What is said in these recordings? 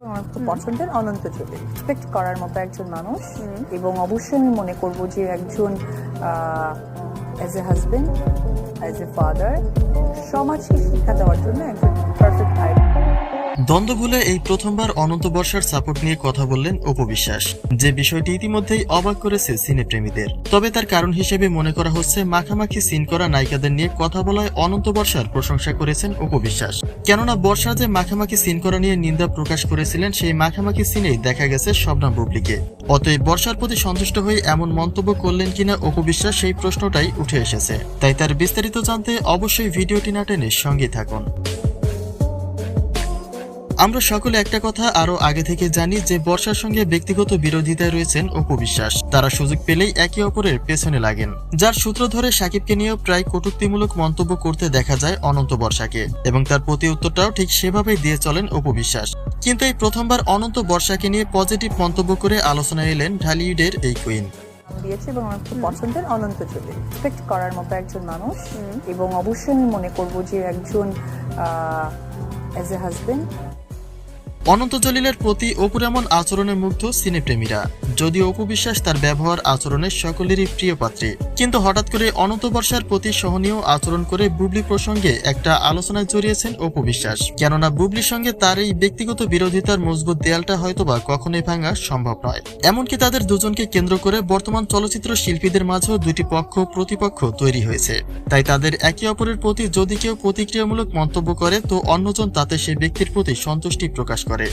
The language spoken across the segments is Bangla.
আমার খুব পছন্দের অনন্ত চলে রেসপেক্ট করার মতো একজন মানুষ। এবং অবশ্যই আমি মনে করব যে একজন as a husband as a father সমাজকে শিক্ষা দেওয়ার জন্য একজন পারফেক্ট আইডল দ্বন্দ্ব ভুলে এই প্রথমবার অনন্ত বর্ষার সাপোর্ট নিয়ে কথা বললেন অপবিশ্বাস। যে বিষয়টি ইতিমধ্যেই অবাক করেছে সিনেপ্রেমীদের। তবে তার কারণ হিসেবে মনে করা হচ্ছে, মাখামাখি সিন করা নায়িকাদের নিয়ে কথা বলায় অনন্ত বর্ষার প্রশংসা করেছেন অপবিশ্বাস। কেননা বর্ষা যে মাখামাখি সিন করা নিয়ে নিন্দা প্রকাশ করেছিলেন, সেই মাখামাখি সিনেই দেখা গেছে শবনাম বুবলিকে। অতএব বর্ষার প্রতি সন্তুষ্ট হয়ে এমন মন্তব্য করলেন কিনা অপবিশ্বাস, সেই প্রশ্নটাই উঠে এসেছে। তাই তার বিস্তারিত জানতে অবশ্যই ভিডিওটি না টেনে সঙ্গে থাকুন। আমরা সকলে একটা কথা আরও আগে থেকে জানি যে বর্ষার সঙ্গে ব্যক্তিগত বিরোধিতায় রয়েছেন অপবিশ্বাস তারা সুযোগ পেলেই একে অপরের পেছনে লাগেন। যার সূত্র ধরে সাকিবকে নিয়েও প্রায় কটূক্তিমূলক মন্তব্য করতে দেখা যায় অনন্ত বর্ষাকে এবং তার প্রতি উত্তরটাও ঠিক সেভাবেই দিয়ে চলেন অপবিশ্বাস কিন্তু এই প্রথমবার অনন্ত বর্ষাকে নিয়ে পজিটিভ মন্তব্য করে আলোচনায় এলেন ঢালিউডের এই কুইন দিয়েছে এবং আমার খুব পছন্দের অনন্ত রেসপেক্ট করার মতো একজন মানুষ। এবং অবশ্যই আমি মনে করব যে একজন অ্যাজ এ হাজবেন্ড অনন্ত জলিলের প্রতি অপুর এমন আচরণে মুগ্ধ সিনেপ্রেমীরা। যদিও অপু বিশ্বাস তার ব্যবহার আচরণের সকলেরই প্রিয় পাত্রী। কিন্তু হঠাৎ করে অনন্ত বর্ষার প্রতি সহনীয় আচরণ করে বুবলি প্রসঙ্গে একটা আলোচনায় জড়িয়েছেন অপু বিশ্বাস কেননা বুবলির সঙ্গে তার এই ব্যক্তিগত বিরোধিতার মজবুত দেয়ালটা হয়তোবা কখনোই ভাঙা সম্ভব নয়। এমনকি তাদের দুজনকে কেন্দ্র করে বর্তমান চলচ্চিত্র শিল্পীদের মাঝেও দুটি পক্ষ প্রতিপক্ষ তৈরি হয়েছে। তাই তাদের একে অপরের প্রতি যদি কেউ প্রতিক্রিয়ামূলক মন্তব্য করে, তো অন্যজন তাতে সে ব্যক্তির প্রতি সন্তুষ্টি প্রকাশ করে।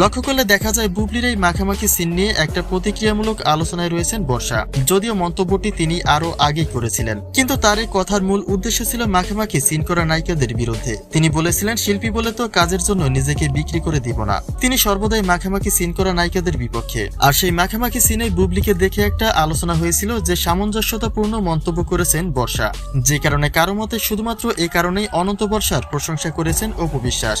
লক্ষ্য করলে দেখা যায় বুবলির এই মাখামাখি সিন নিয়ে একটা প্রতিক্রিয়ামূলক আলোচনায় রয়েছেন বর্ষা। যদিও মন্তব্যটি তিনি আরও আগেই করেছিলেন। কিন্তু তার এই কথার মূল উদ্দেশ্য ছিল মাখামাখি সিন করা নায়িকাদের বিরুদ্ধে। তিনি বলেছিলেন, শিল্পী বলে তো কাজের জন্য নিজেকে বিক্রি করে দিব না। তিনি সর্বদাই মাখামাখি সিন করা নায়িকাদের বিপক্ষে। আর সেই মাখামাখি সিনে বুবলিকে দেখে একটা আলোচনা হয়েছিল যে সামঞ্জস্যতাপূর্ণ মন্তব্য করেছেন বর্ষা। যে কারণে কারও মতে শুধুমাত্র এই কারণেই অনন্ত বর্ষার প্রশংসা করেছেন অপবিশ্বাস